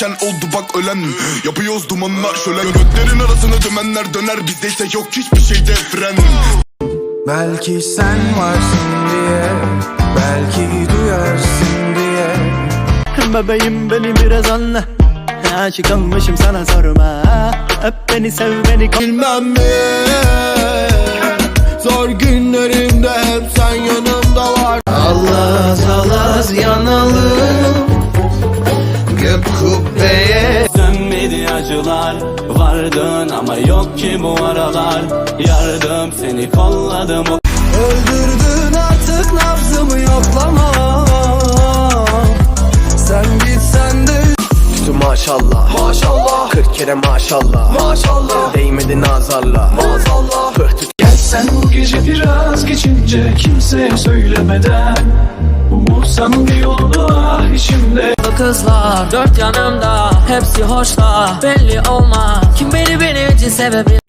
yaşarken oldu bak ölen. Yapıyoruz dumanlar şöyle Göklerin arasını dümenler döner. Bizde ise yok hiçbir şeyde fren Belki sen varsın diye Belki duyarsın diye. Bebeğim beni biraz anla. Aşık olmuşum sana sorma. Öp beni sev beni Bilmem mi? Zor günlerimde hep sen yanımda acılar Vardın ama yok ki bu aralar. Yardım seni kolladım. Öldürdün artık nabzımı yoklama. Sen gitsen de Maşallah. Maşallah. 40 kere maşallah. Maşallah. Değmedi nazarla. Maazallah Pıhtı Sen bu gece biraz geçince kimseye söylemeden Umursamın Kızlar. Dört yanımda hepsi hoşla belli olmaz. Kim beni benim için sevebilir